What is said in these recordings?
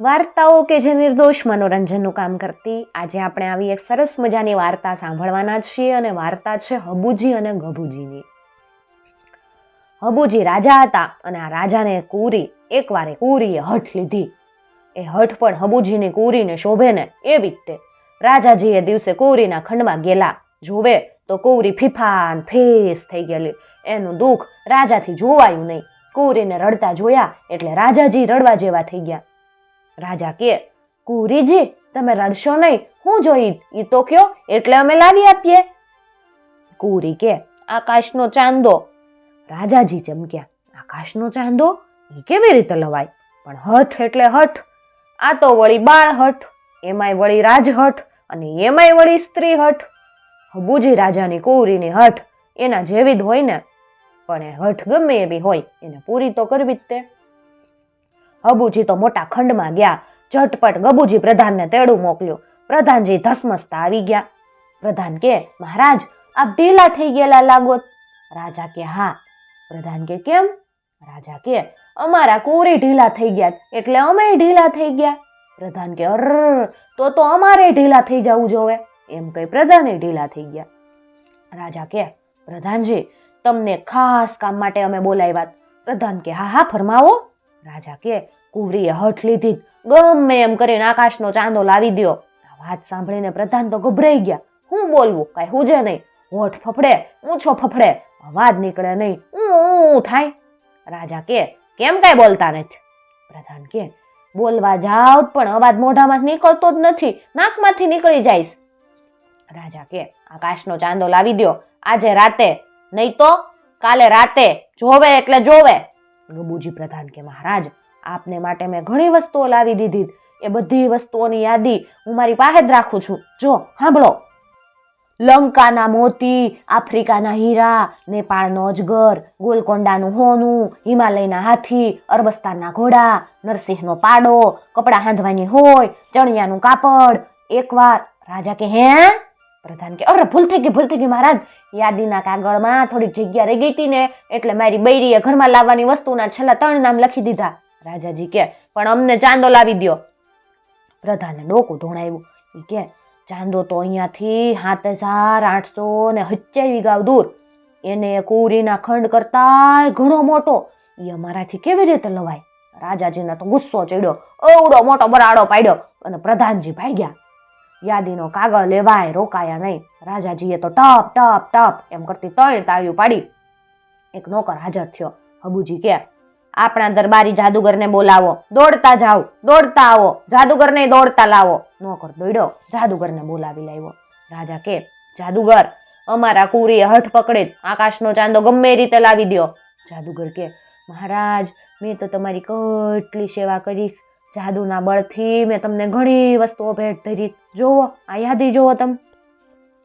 વાર્તાઓ કે જે નિર્દોષ મનોરંજનનું કામ કરતી, આજે આપણે આવી એક સરસ મજાની વાર્તા સાંભળવાના છીએ અને વાર્તા છે હબુજી અને ગભુજીની. હબુજી રાજા હતા અને આ રાજાને કુરી, એકવાર કુરીએ હઠ લીધી. એ હઠ પણ હબુજીની કુરીને શોભે ને એવી જ રાજાજી એ દિવસે કુરીના ખંડમાં ગયેલા. જોવે તો કુરી ફીફાન ફેસ થઈ ગયેલી. એનું દુઃખ રાજાથી જોવાયું નહીં. કુરીને રડતા જોયા એટલે રાજાજી રડવા જેવા થઈ ગયા. રાજા કે, કુરીજી, તમે રડશો નહીં, હું જોઈ એ તો કયો, એટલે અમે લાવી આપીએ. કુરી કે, આકાશનો ચાંદો. રાજાજી ચમક્યા આકાશનો ચાંદો? એ કેવી રીતે લવાય? પણ હઠ એટલે હઠ. આ તો વળી બાળ હઠ, એમાંય વળી રાજહઠ અને એમાંય વળી સ્ત્રી હઠ. હબુજી રાજાની કુરીની હઠ, એના જેવી જ હોય ને? પણ એ હઠ ગમે એવી હોય, એને પૂરી તો કરવી જ તે. હબુજી તો મોટા ખંડમાં ગયા. ઝટપટ ગબુજી પ્રધાનને તેડું મોકલ્યું. પ્રધાનજી ધસમસતા આવી ગયા. પ્રધાન કે, મહારાજ, આપ ઢીલા થઈ ગયેલા લાગો. રાજા કે, હા. પ્રધાન કે, કેમ? રાજા કે, અમારા કુરી ઢીલા થઈ ગયા એટલે અમે ઢીલા થઈ ગયા. પ્રધાન કે અર તો તો અમારે ઢીલા થઈ જવું જોવે. એમ કઈ પ્રધાને ઢીલા થઈ ગયા. રાજા કે, પ્રધાનજી, તમને ખાસ કામ માટે અમે બોલાવ્યા પ્રધાન કે, હા હા, ફરમાવો. રાજા કે કુવરીએ હઠ લીધી ગમે એમ કરીને આકાશનો ચાંદો લાવી દ્યો. વાત સાંભળીને પ્રધાન તો ગભરાઈ ગયા. હું બોલવું? કાંઈ હુજે નહીં. હોઠ ફફડે, ઊંચો ફફડે. અવાજ નીકળે નહીં. ઊં થાય? રાજા કે, કેમ કાંઈ બોલતા નથી? પ્રધાન કે, બોલવા જાવ પણ અવાજ મોઢામાંથી નીકળતો જ નથી. નાકમાંથી નીકળી જાય રાજા કે, આકાશનો ચાંદો લાવી દ્યો. આજે રાતે. નહીં તો કાલે રાતે. જોવે એટલે જોવે. ગબુજી પ્રધાન કે, મહારાજ આપને માટે મેં ઘણી વસ્તુઓ લાવી દીધી. એ બધી વસ્તુઓની યાદી હું મારી પાસે જ રાખું છું. જો, સાંભળો. લંકાના મોતી, આફ્રિકાના હીરા, નેપાળનો અજગર, ગોલકોંડાનું હોનું, હિમાલયના હાથી, અરબસ્તાનના ઘોડા, નરસિંહનો પાડો, કપડાં હાંધવાની હોય, ચણિયાનું કાપડ. એકવાર, રાજા કે, હે? પ્રધાન કે, અરે, ભૂલ થઈ ગઈ, ભૂલ થઈ ગઈ, મહારાજ. યાદીના કાગળમાં થોડીક જગ્યા રહી ગઈ હતી ને, એટલે મારી બૈરીએ ઘરમાં લાવવાની વસ્તુના છેલ્લા ત્રણ નામ લખી દીધા. રાજાજી કે, પણ અમને ચાંદો લાવી દ્યો. પ્રધાને ડોકું ધોણાવ્યું. એ કે, ચાંદો તો અહીંયાથી સાત હજાર આઠસો ને હચ્યાવી ગાવ દૂર. એને કુરીના ખંડ કરતા ઘણો મોટો. એ અમારાથી કેવી રીતે લવાય? રાજાજીને તો ગુસ્સો ચડ્યો. અવડો મોટો બરાડો પાડ્યો અને પ્રધાનજી ભાગ્યા. યાદીનો કાગળ લેવાય રોકાયા નહીં. રાજાજીએ તો ટપ ટપ ટપ એમ કરતી ત્રણ તાળીઓ પાડી. એક નોકર હાજર થયો. હબુજી કે આપણા દરબારી જાદુગરને બોલાવો. દોડતા જાઓ. દોડતા આવો. જાદુગરને દોડતા લાવો. નોકર દોડ્યો. જાદુગરને બોલાવી લાવ્યો. રાજા કે, જાદુગર, અમારા કુરીએ હઠ પકડે. આકાશનો ચાંદો ગમે રીતે લાવી દ્યો. જાદુગર કે, મહારાજ, મેં તો તમારી કેટલી સેવા કરીશ. જાદુના બળથી મેં તમને ઘણી વસ્તુઓ ભેટ ધરી. જોવો આ યાદી જોવો તમે.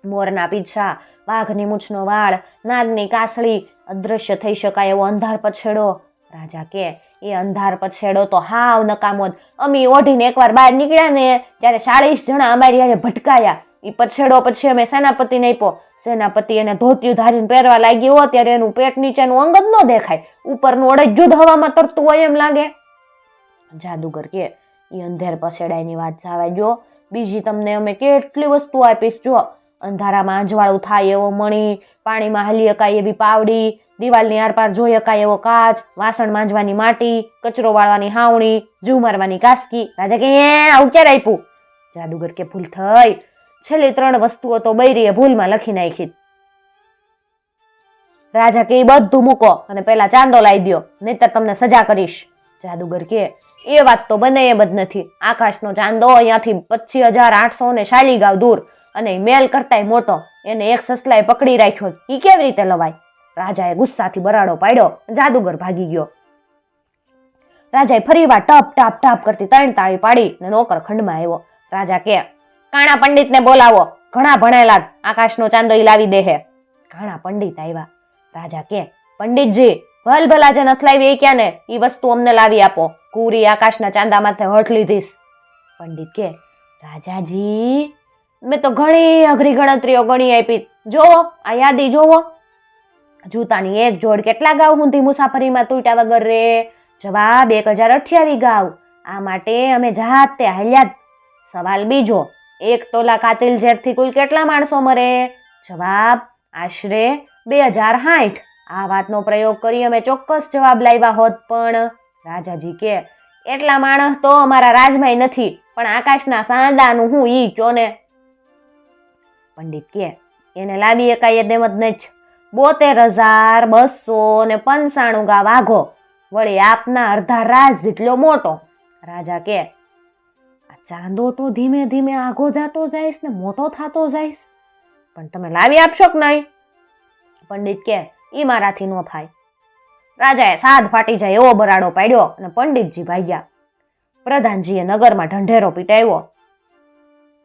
મોરના પીછા, વાઘની મૂછનો વાળ, નાગની કાસળી અદૃશ્ય થઈ શકાય એવો અંધાર પછેડો. રાજા કે, એ અંધાર પછેડો તો હાવ નકામો અમે ઓઢીને એકવાર બહાર નીકળ્યા ને ત્યારે ચાળીસ જણા અમારી હારે ભટકાયા. એ પછેડો પછી અમે સેનાપતિને આપ્યો. સેનાપતિ એને ધોતિયું ધારીને પહેરવા લાગ્યો ત્યારે એનું પેટ નીચેનું અંગ જ ન દેખાય. ઉપરનું અડજ જ હવામાં તરતું હોય એમ લાગે. જાદુગર કે એ અંધેર પછેડાની વાત જવા જો બીજી તમને અમે કેટલી વસ્તુ આપીશ, જો. અંધારામાં અજવાળું થાય એવો મણી, પાણીમાં હાલી શકાય એવી પાવડી દિવાલની આરપાર જોઈ શકાય એવો કાચ, વાસણ માંજવાની માટી, કચરો વાળવાની હાવણી, જીવ મારવાની કાસકી રાજા કે હે, આવું ક્યારે આપ્યું? જાદુગર કે, ભૂલ થઈ. છેલ્લી ત્રણ વસ્તુઓ તો બૈરીએ ભૂલમાં લખી નાખી. રાજા કે એ બધું મૂકો અને પેલા ચાંદો લાવી દ્યો, નહીતર તમને સજા કરીશ. જાદુગર કે એ વાત તો બને એમ જ નથી. આકાશનો ચાંદો અહીંયાથી પચીસ હજાર આઠસો ને શાલી ગાવ દૂર અને મેલ કરતાય મોટો. એને એક સસલાએ પકડી રાખ્યો. એ કેવી રીતે લવાય? રાજાએ ગુસ્સાથી બરાડો પાડ્યો જાદુગર ભાગી ગયો. રાજાએ ફરીવાર ટપ, ટાપ ટાપ કરતી ત્રણ તાળી પાડી ને નોકર ખંડમાં આવ્યો. રાજા કે, કાણા પંડિતને બોલાવો. ઘણા ભણેલા આકાશનો ચાંદો લાવી દેહે ઘણા પંડિત આવ્યા. રાજા કે, પંડિતજી, ભલ ભલા જે નથી એ ક્યાં ને એ વસ્તુ અમને લાવી આપો. કુરી આકાશના ચાંદા માથે હઠ લીધીશ. પંડિત કે, રાજાજી, મેં તો ઘણી અઘરી ગણતરીઓ ગણી આપી. જોવો આ યાદી જોવો જૂતાની એક જોડ કેટલા ગાવ ધી મુસાફરીમાં તૂટ્યા વગર રે? જવાબ, એક હજાર અઠ્યાવી ગાવ આ માટે અમે જાતે હાલ્યા. સવાલ બીજો, એક તોલા કાતિલ ઝેરથી કુલ કેટલા માણસો મરે? જવાબ, આશરે બે હજાર સાઠ આ વાતનો પ્રયોગ કરી અમે ચોક્કસ જવાબ લાવ્યા હોત પણ રાજાજી કે, એટલા માણસ તો અમારા રાજમાં નથી, પણ આકાશના સાંદાનું હું ઈ ચોને. પંડિત કે, એને લાવી એકાએ દેમત નથી. બોતેર હજાર, બસો ને પંચાણું ગા વાઘો. વળી આપના અડધા રાજ જેટલો મોટો. રાજા કે, આ ચાંદો તો ધીમે ધીમે આઘો જાતો જાઈશ ને મોટો થતો જાઈશ. પણ તમે લાવી આપશો કે નહીં? પંડિત કે એ મારાથી ન થાય. રાજાએ સાદ ફાટી જાય એવો બરાડો પાડ્યો અને પંડિતજી ભાગ્યા. પ્રધાનજીએ નગરમાં ઢંઢેરો પીટાવ્યો.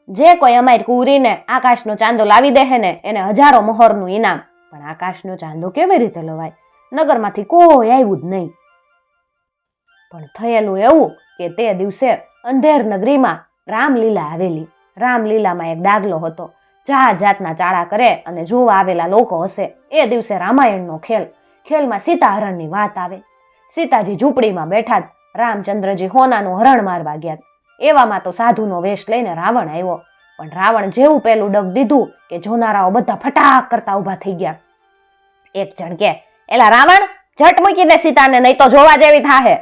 જે કોઈ અમારી કુરીને આકાશનો ચાંદો લાવી દે ને, એને હજારો મોહરનું ઇનામ પણ આકાશનો ચાંદો કેવી રીતે લવાય? નગરમાંથી કોઈ આવ્યું જ નહીં. પણ થયેલું એવું કે તે દિવસે અંધેર નગરીમાં રામલીલા આવેલી. રામલીલામાં એક ડાગલો હતો. જાત જાતના ચાળા કરે અને જોવા આવેલા લોકો હશે. એ દિવસે રામાયણનો ખેલ. ખેલમાં સીતા હરણની વાત આવે. સીતાજી ઝૂંપડીમાં બેઠા રામચંદ્રજી હોનાનું હરણ મારવા ગયા. એવામાં તો સાધુનો વેશ લઈને રાવણ આવ્યો. પણ રાવણ જેવું પેલું ડગ દીધું કે જોનારાઓ બધા ફટાક કરતા ઊભા થઈ ગયા. એક જણ કે, એલા રાવણ ઝટ મૂકી દે સીતાને નહીં તો જોવા જેવી થાહે.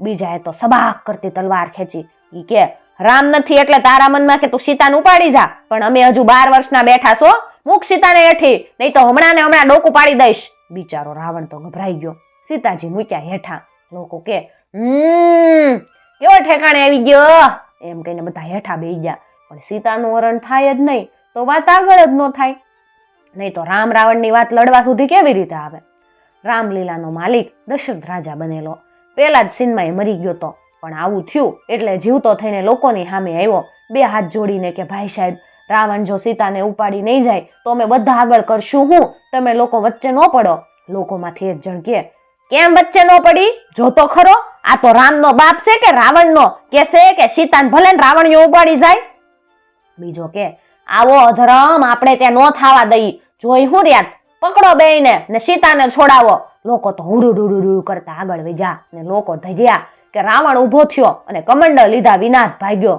બીજાએ તો સબાક કરતી તલવાર ખેંચી. ઈ કે, રામ નથી એટલે તારા મનમાં કે તું સીતાને ઉપાડી જા, પણ અમે હજુ બાર વર્ષના બેઠા છો, મૂક સીતાને હેઠી, નહીં તો હમણાં ને હમણાં ડોકું પાડી દઈશ. બિચારો રાવણ તો ગભરાઈ ગયો. સીતાજી મૂક્યા હેઠા. લોકો કે, હમ, કેવો ઠેકાણે આવી ગયો? એમ કહીને બધા હેઠા બેસી ગયા. પણ સીતાનું વરણ થાય જ નહીં, તો વાત આગળ જ ન થાય. નહીં તો રામ રાવણની વાત લડવા સુધી કેવી રીતે આવે? રામલીલાનો માલિક દશરથ રાજા બનેલો. પેલા જ સીનમાં એ મરી ગયો તો. પણ આવું થયું એટલે જીવતો થઈને લોકોની સામે આવ્યો. બે હાથ જોડીને કે, ભાઈ સાહેબ, રાવણ જો સીતાને ઉપાડી નહીં જાય, તો અમે બધા આગળ કરશું હું? તમે લોકો વચ્ચે ન પડો. લોકોમાંથી એક જણ કે, કેમ વચ્ચે ન પડી? જો તો ખરો? આ તો રામનો બાપ છે કે રાવણનો? કે છે કે સીતાને ભલે ને રાવણીઓ ઉપાડી જાય? બીજો કે, આવો અધરમ, આપણે ત્યાં નો થાવા દઈ. જોઈ હું રહ્યા? પકડો બેયને ને સીતાને છોડાવો. લોકો તો હુડુ ડુડુ કરતા આગળ વેજા ને લોકો ધજ્યા કે રાવણ ઊભો થયો અને કમંડળ લીધા વિનાશ ભાગ્યો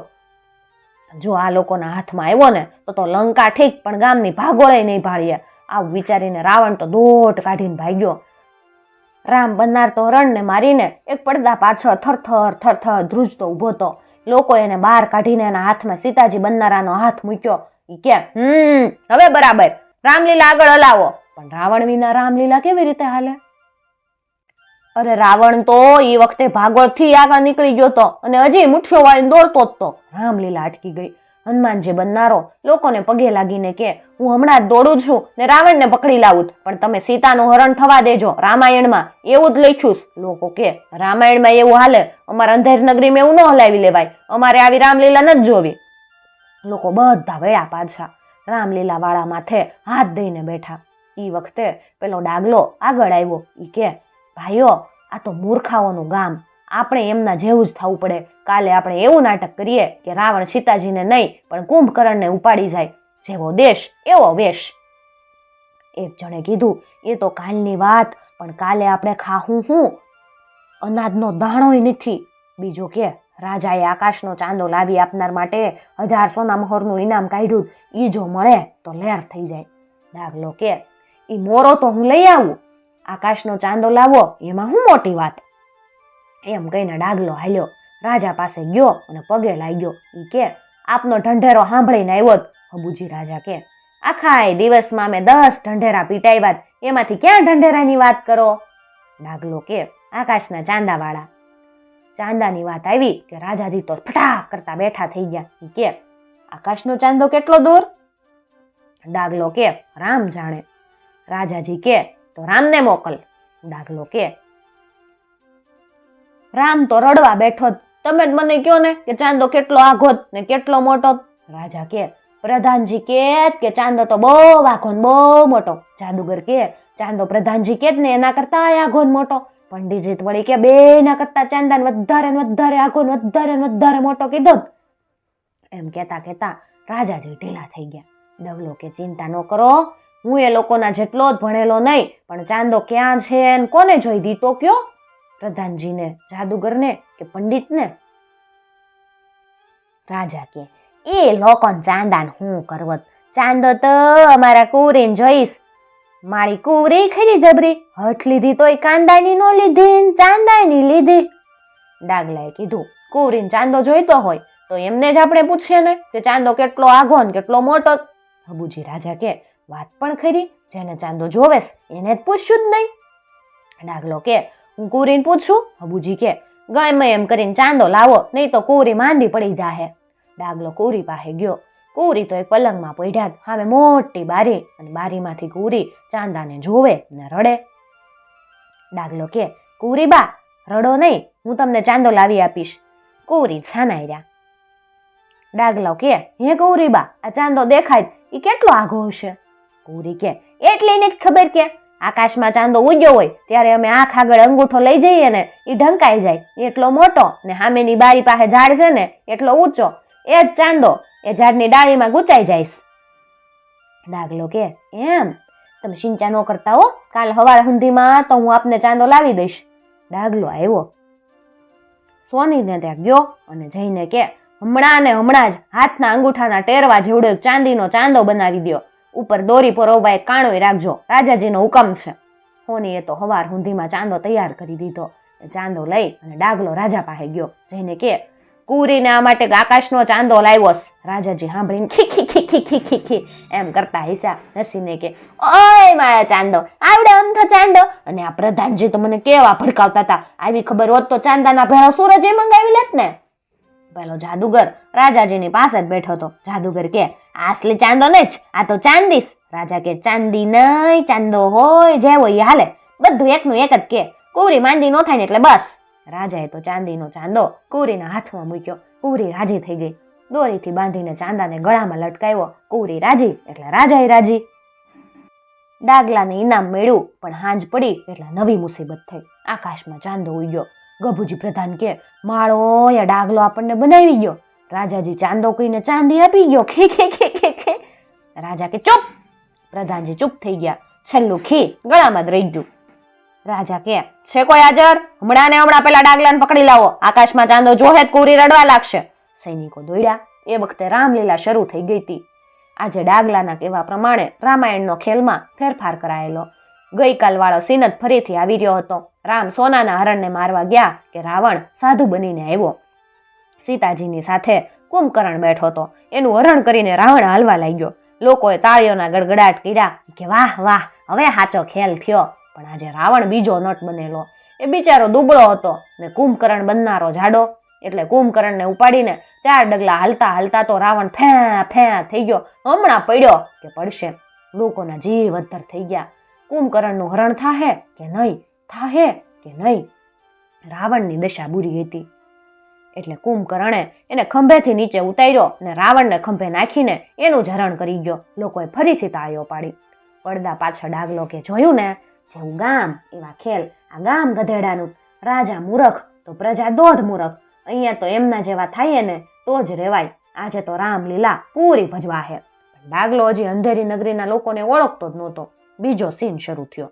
જો આ લોકોના હાથમાં આવ્યો ને તો તો લંકા ઠીક પણ ગામની ભાગોળે નહીં ભાળીએ આવું વિચારીને રાવણ તો દોટ કાઢીને ભાગ્યો રામ બનનાર તો રણને મારીને એક પડદા પાછળ થરથર થરથર ધ્રુજતો ઊભો હતો લોકો એને બહાર કાઢીને એના હાથમાં સીતાજી બનનારાનો હાથ મૂક્યો કે હમ હવે બરાબર રામલીલા આગળ હલાવો. પણ રાવણ વિના રામલીલા કેવી રીતે હાલે? અરે રાવણ તો એ વખતે ભાગવતથી આગળ નીકળી ગયો તો અને હજી મુઠ્યો વાળીને દોડતો જ તો. રામલીલા અટકી ગઈ. હનુમાન જે બનનારો, લોકોને પગે લાગીને કે, હું હમણાં જ દોડું છું ને રાવણને પકડી લાવું પણ તમે સીતાનું હરણ થવા દેજો. રામાયણમાં એવું જ લખ્યું છું. લોકો કે, રામાયણમાં એવું હાલે. અમારે અંધેર નગરીમાં એવું ન હલાવી લેવાય. અમારે આવી રામલીલા નથી જોવી. લોકો બધા વળ્યા પાછા. રામલીલા વાળા માથે હાથ દઈને બેઠા. એ વખતે પેલો ડાગલો આગળ આવ્યો. એ કે, ભાઈઓ, આ તો મૂર્ખાઓનું ગામ. આપણે એમના જેવું જ થવું પડે. કાલે આપણે એવું નાટક કરીએ કે રાવણ સીતાજીને નહીં, પણ કુંભકર્ણને ઉપાડી જાય. જેવો દેશ, એવો વેશ. એક જણે કીધું, એ તો કાલની વાત, પણ કાલે આપણે ખાહું હું. અનાજનો દાણોય નથી. બીજો કે રાજાએ આકાશનો ચાંદો લાવી આપનાર માટે હજાર સોના મહોરનું ઇનામ કાઢ્યું. એ જો મળે તો લેર થઈ જાય. ડાગલો કે એ મોરો તો હું લઈ આવું. આકાશનો ચાંદો લાવો, એમાં હું મોટી વાત? એમ કહીને ડાગલો હાલ્યો. રાજા પાસે ગયો અને પગે લાગ્યો. ઈ કે, આપનો ઢંઢેરો સાંભળીને આવ્યો. હબુજી રાજા કે આખા દિવસમાં મેં દસ ઢંઢેરા પીટાવ્યા. એમાંથી ક્યાં ઢંઢેરાની વાત કરો? ડાગલો કે, આકાશના ચાંદાવાળા ચાંદાની વાત આવી કે રાજાજી તો ફટાક કરતા બેઠા થઈ ગયા. કે, આકાશનો ચાંદો કેટલો દૂર? ડાગલો કે, રામ જાણે. રાજાજી કે, તો રામને મોકલ. ડાગલો કે, રામ તો રડવા બેઠો તમે જ મને કહો ને કે ચાંદો કેટલો આઘો ને કેટલો મોટો રાજા કે, પ્રધાનજી કે કે ચાંદો તો બહુ આઘો ને બહુ મોટો. જાદુગર કે, ચાંદો પ્રધાનજી કે ને એના કરતા આઘો મોટો. પંડિતજી તો વળી કે બે ના કરતા ચાંદાન વધારે ને વધારે આઘો ને વધારે ને વધારે મોટો કીધો એમ કહેતા કહેતા રાજાજી ઢીલા થઈ ગયા. ડગલો કે ચિંતા ન કરો, હું એ લોકોના જેટલો જ ભણેલો નહીં, પણ ચાંદો ક્યાં છે ને કોને જોઈ દીધો કયો? પ્રધાનજીને, જાદુગરને કે પંડિતને? રાજા કે, એ લોકોને ચાંદાને હું કરવત? ચાંદો તો અમારા કુરીને જોઈશ. મારી કુવરી ખરી જબરી, હઠ લીધી તોય કાંદાની નો લીધી, ને ચાંદાની લીધી. ડાગલાએ કીધું, કુવરીને ચાંદો જોઈતો હોય, તો એમને જ આપણે પૂછીએ ને કે ચાંદો કેટલો આઘો ને કેટલો મોટો. હબુજી રાજા કે, વાત પણ ખરી, જેને ચાંદો જોવેશ એને જ પૂછ્યું જ નહીં. ડાગલો કે, હું કુરીને પૂછું? હબુજી કે, ગમે એમ કરીને ચાંદો લાવો, નહીં તો કુવરી માંદી પડી જાહે. ડાગલો કુવરી પાસે ગયો કુરી તો એક પલંગમાં પડ્યા સામે મોટી બારી અને બારીમાંથી કુરી ચાંદાને જોવે ને રડે. ડાગલો કે, કુરી બા, રડો નહીં, હું તમને ચાંદો લાવી આપીશ. કુરી છાનાઈ રહ્યા. ડાગલો કે, હે કુરી બા, આ ચાંદો દેખાય એ કેટલો આઘો હશે? કુરી કે, એટલી ને ખબર કે, આકાશમાં ચાંદો ઉગ્યો હોય, ત્યારે અમે આંખ આગળ અંગૂઠો લઈ જઈએ ને એ ઢંકાઈ જાય. એટલો મોટો ને સામેની બારી પાસે ઝાડ છે ને, એટલો ઊંચો. એ જ ચાંદો એ ઝાડની ડાળીમાં ગુચાઈ જાય ડાગલો કે એમ, તમે સિંચા ન કરતા હો, કાલ હવાર સુધીમાં તો હું આપને ચાંદો લાવી દઈશ. ડાગલો આવ્યો. સોનીને ત્યાં ગયો અને જઈને કે, હમણાં ને હમણાં જ હાથના અંગૂઠાના ટેરવા જેવડો ચાંદીનો ચાંદો બનાવી દ્યો. ઉપર દોરી પરોવા એક કાણોય રાખજો. રાજાજીનો હુકમ છે. સોનીએ તો હવાર હુંધીમાં ચાંદો તૈયાર કરી દીધો. ચાંદો લઈ અને ડાગલો રાજા પાસે ગયો. જઈને કે કુરીને આ માટે આકાશનો ચાંદો લાવ્યો રાજાજી સાંભળીને ખી ખી ખી ખી ખી ખી ખી એમ કરતા હિસા હસીને કે, ઓય મારા ચાંદો, આવડે અમથો ચાંદો. અને આ પ્રધાનજી તો મને કેવા ભડકાવતા હતા. આવી ખબર હોત તો ચાંદાના ભેળા એ મંગાવી લેત ને. પેલો જાદુગર રાજાજીની પાસે જ બેઠો હતો. જાદુગર કે આ અસલી ચાંદો ને જ, આ તો ચાંદીસ રાજા કે, ચાંદી નહીં, ચાંદો હોય, જે હોય હાલે. બધું એકનું એક જ કે, કુરી માંદી નો થાય ને એટલે બસ. રાજાએ તો ચાંદીનો ચાંદો કુરીના હાથમાં મૂક્યો. કુરી રાજી થઈ ગઈ. દોરીથી બાંધીને ચાંદાને ગળામાં લટકાવ્યો. કુરી રાજી એટલે રાજાએ રાજી. ડાગલાને ઇનામ મેળ્યું, પણ હાંજ પડી એટલે નવી મુસીબત થઈ. આકાશમાં ચાંદો ઉડ્યો ગભુજી પ્રધાન કે, માળો યા ડાગલો આપણને બનાવી ગયો. રાજાજી ચાંદો કહીને ચાંદી આપી ગયો. ખે ખે ખે ખે ખે. રાજા કે, ચૂપ. પ્રધાનજી ચૂપ થઈ ગયા. છેલ્લું ખી ગળામાં જ રહી ગયું. રાજા કે, છે કોઈ હાજર? હમણાં ને હમણાં પેલા ડાગલાને પકડી લાવો. આકાશમાં ચાંદો જોહે કુરી રડવા લાગશે. સૈનિકો દોડ્યા. એ વખતે રામલીલા શરૂ થઈ ગઈ હતી. આજે ડાગલાના કહેવા પ્રમાણે રામાયણનો ખેલમાં ફેરફાર કરાયેલો. ગઈકાલ વાળો સીન ફરીથી આવી રહ્યો હતો. રામ સોનાના હરણને મારવા ગયા કે રાવણ સાધુ બનીને આવ્યો. સીતાજીની સાથે કુંભકર્ણ બેઠો હતો. એનું હરણ કરીને રાવણ હાલવા લાગ્યો. લોકોએ તાળીઓના ગડગડાટ કર્યા કે, વાહ વાહ, હવે સાચો ખેલ થયો. પણ આજે રાવણ બીજો નટ બનેલો. એ બિચારો દુબળો હતો ને કુંભકર્ણ બનનારો જાડો. એટલે કુંભકર્ણને ઉપાડીને ચાર ડગલા હાલતા હાલતા તો રાવણ ફેં ફેં થઈ ગયો. હમણાં પડ્યો કે પડશે. લોકોના જીવ અદ્ધર થઈ ગયા. કુંભકર્ણનું હરણ થાહે કે નહીં? થાહે કે નહીં? રાવણની દશા બુરી હતી. એટલે કુંભકર્ણે એને ખંભેથી નીચે ઉતાર્યો ને રાવણને ખંભે નાખીને એનું જ હરણ કરી ગયો. લોકોએ ફરીથી તાળીઓ પાડી. પડદા પાછળ ડાગલો કે જોયું ને જેવું ગામ, એવા ખેલ. આ ગામ ગધેડાનું. રાજા મૂરખ, તો પ્રજા દોઢ મૂરખ. અહીંયા તો એમના જેવા થાય ને, તો જ રેવાય. આજે તો રામલીલા પૂરી ભજવા હે. ડાગલો હજી અંધેરી નગરીના લોકોને ઓળખતો જ નહોતો. બીજો સીન શરૂ થયો.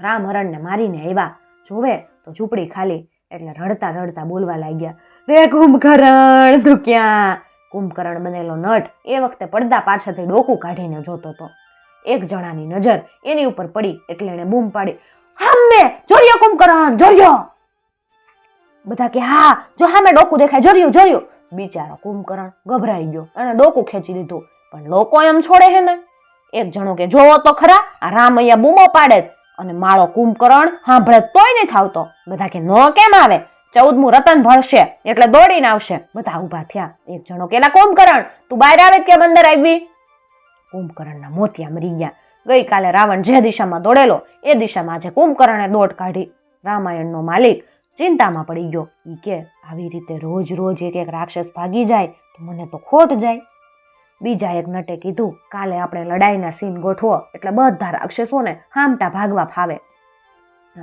રામ હરણને મારીને આવ્યા જોવે, તો ઝૂંપડી ખાલી. એટલે રડતા રડતા બોલવા લાગ્યા. રે કુંભકરણ, તું ક્યાં? કુંભકરણ બનેલો નટ એ વખતે પડદા પાછળથી ડોકું કાઢીને જોતો હતો એક જણાની નજર એની ઉપર પડી એટલે એણે બૂમ પાડી, હામે જોરિયો કુંભકરણ, જોરિયો. બધા કે, હા, જો હામે ડોકું દેખાય, જોરિયું જોરિયું. બિચારો કુંભકરણ ગભરાઈ ગયો અને ડોકું ખેંચી લીધું. પણ લોકો એમ છોડે હે ને. એક જણો કે, જોવો તો ખરા, આ રામ અહીંયા બૂમો પાડે અને માળો કુંભકરણ સાંભળે તોય નહીં થાવતો. બધા કે, નો, કેમ આવે? ચૌદમું રતન ભળશે, એટલે દોડીને આવશે. બધા ઊભા થયા. એક જણો કેલા કુંભકરણ, તું બહાર આવે કે અંદર આવી કુંભકર્ણના મોતિયા મરી ગયા. ગઈકાલે રાવણ જે દિશામાં દોડેલો, એ દિશામાં આજે કુંભકર્ણે દોટ કાઢી. રામાયણનો માલિક ચિંતામાં પડી ગયો. ઈ કે, આવી રીતે રોજ રોજ એક એક રાક્ષસ ભાગી જાય તો મને તો ખોટ જાય. બીજા એક નટે કીધું, કાલે આપણે લડાઈના સીન ગોઠવો, એટલે બધા રાક્ષસોને હામટા ભાગવા ફાવે.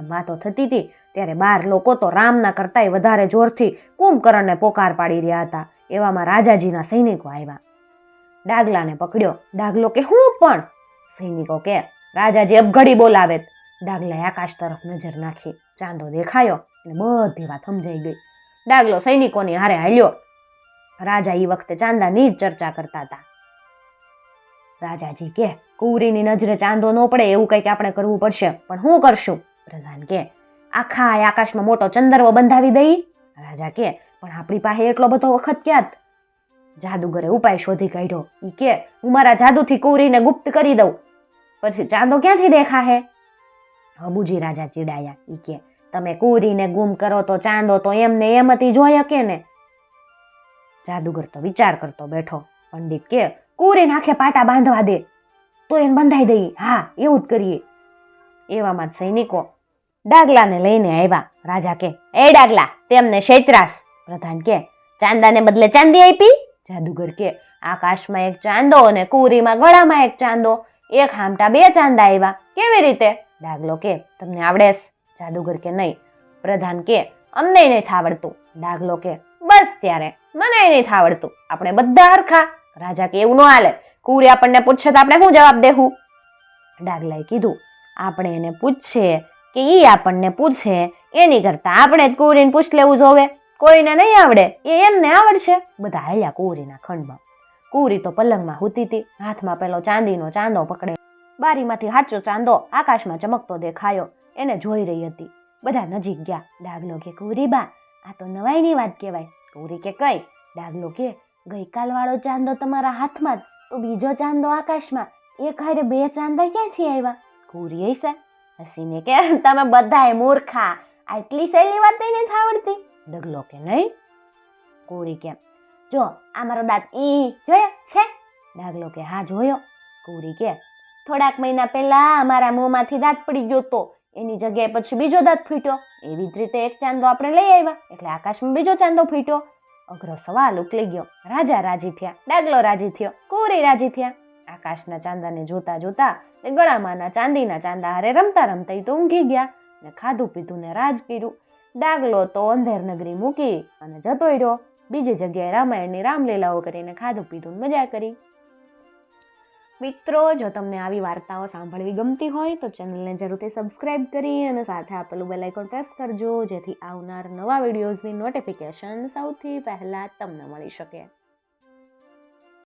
વાતો થતી હતી, ત્યારે બાર લોકો તો રામના કરતાંય વધારે જોરથી કુંભકર્ણને પોકાર પાડી રહ્યા હતા. એવામાં રાજાજીના સૈનિકો આવ્યા. ડાગલાને પકડ્યો. ડાગલો કે હું પણ? સૈનિકો કે રાજાજી અબઘડી બોલાવે. ડાગલાએ આકાશ તરફ નજર નાખી. ચાંદો દેખાયો અને બધી વાત સમજાઈ ગઈ. ડાગલો સૈનિકોની હારે હાલ્યો. રાજા એ વખતે ચાંદાની જ ચર્ચા કરતા હતા. રાજાજી કે, કુંવરીની નજરે ચાંદો ન પડે, એવું કંઈક આપણે કરવું પડશે. પણ હું કરશું. પ્રધાન કે, આખા આકાશમાં મોટો ચંદરવો બંધાવી દઈ. રાજા કે, પણ આપણી પાસે એટલો બધો વખત ક્યાં જાદુગરે ઉપાય શોધી કાઢ્યો. ઈ કે, હું મારા જાદુથી કુવરીને ગુપ્ત કરી દઉં. પછી ચાંદો ક્યાંથી દેખાશે હબુજી રાજા ચીડાયા. ઈ કે, તમે કુવરીને ગુમ કરો તો ચાંદો તો એમને હતી જોઈ કે ને? જાદુગર તો વિચાર કરતો બેઠો. પંડિત કે કુવરી નાખે પાટા બાંધવા દે, તો એને બંધાઈ દઈએ હા, એવું જ કરીએ. એવામાં જ સૈનિકો ડાગલાને લઈને આવ્યા. રાજા કે, એ ડાગલા, તેમને શૈત્રાસ પ્રધાન કે, ચાંદાને બદલે ચાંદી આપી? જાદુગર કે આકાશમાં એક ચાંદો અને કુરીમાં ગળામાં એક ચાંદો. એક હામટા બે ચાંદા આવ્યા કેવી રીતે? ડાગલો કે, તમને આવડે જાદુગર કે, નહીં. પ્રધાન કે, અમને નહીં થાવડતું. ડાગલો કે, બસ ત્યારે, મને નહીં થાવડતું. આપણે બધા હરખા. રાજા કે, એવું ન હાલે. કુરી આપણને પૂછશે તો આપણે શું જવાબ દેવું ડાગલાએ કીધું, આપણે એને પૂછીએ કે એ આપણને પૂછે. એની કરતા આપણે જ કુરીને પૂછ લેવું જોવે. કોઈને નહીં આવડે એ એમને આવડશે. બધા હેલ્યા કુંવરીના ખંડમાં. કુંવરી તો પલંગમાં હૂતી હતી હાથમાં પેલો ચાંદીનો ચાંદો પકડે. બારીમાંથી સાચો ચાંદો આકાશમાં ચમકતો દેખાયો એને જોઈ રહી હતી. બધા નજીક ગયા. ડાગલો કે કુંવરી બા આ તો નવાઈની વાત કહેવાય. કુંવરી કે કઈ? ડાગલો કે ગઈકાલ વાળો ચાંદો તમારા હાથમાં જ, તો બીજો ચાંદો આકાશમાં. એક હારે બે ચાંદા ક્યાંથી આવ્યા? કુંવરી હશે હસીને કે તમે બધાએ મૂર્ખા. આટલી સહેલી વાત નથી આવડતી. ડગલો કે નહીં? કોરી કે, જો આ મારો દાંત ઈ જોયો છે? ડાગલો કે, હા, જોયો. કોરી કે, થોડાક મહિના પહેલા અમારા મોંમાંથી દાંત પડી ગયો તો. એની જગ્યાએ પછી બીજો દાંત ફૂટ્યો. એવી જ રીતે એક ચાંદો આપણે લઈ આવ્યા. એટલે આકાશમાં બીજો ચાંદો ફૂટ્યો. અઘરો સવાલ ઉકલી ગયો. રાજા રાજી થયા. ડાગલો રાજી થયો. કોરી રાજી થયા. આકાશના ચાંદાને જોતા જોતા ને ગળામાંના ચાંદીના ચાંદા હારે રમતા રમતા તો ઊંઘી ગયા ને ખાધું પીધું ને રાજ કર્યું. ડાગલો તો અંધેર નગરી મૂકી અને જતો રહ્યો. બીજી જગ્યાએ રામાયણની રામલીલાઓ કરીને ખાધું પીધું મજા કરી. મિત્રો, જો તમને આવી વાર્તાઓ સાંભળવી ગમતી હોય તો ચેનલને જરૂરથી સબસ્ક્રાઇબ કરી અને સાથે આપેલું બેલ આઇકોન પ્રેસ કરજો, જેથી આવનાર નવા વિડીયોઝની નોટિફિકેશન સૌથી પહેલાં તમને મળી શકે.